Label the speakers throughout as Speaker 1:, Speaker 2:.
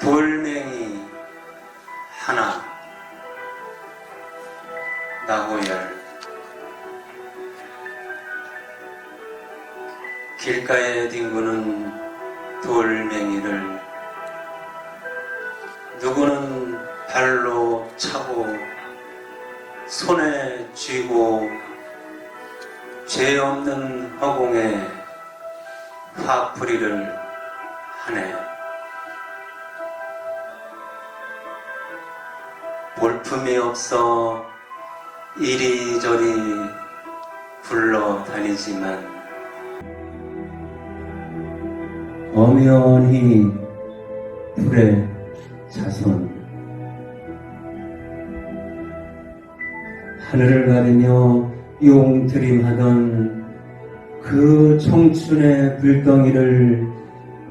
Speaker 1: 돌멩이 하나 나고열. 길가에 뒹구는 돌멩이를 누구는 발로 차고 손에 쥐고 죄 없는 허공에 화풀이를 볼품이 없어 이리저리 굴러다니지만 엄연히 불의 자손. 하늘을 가르며 용트림하던 그 청춘의 불덩이를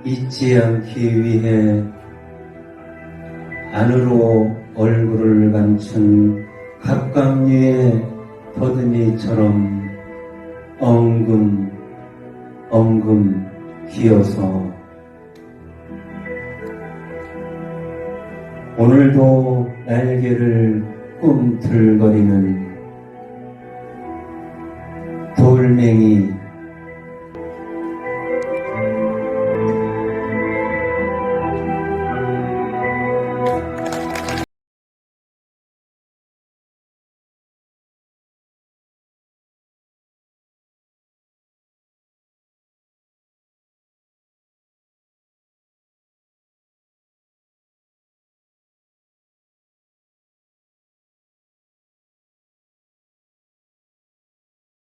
Speaker 1: 잊지 않기 위해 안으로 얼굴을 감춘 갑각류의 더듬이처럼 엉금 엉금 기어서 오늘도 날개를 꿈틀거리는 돌멩이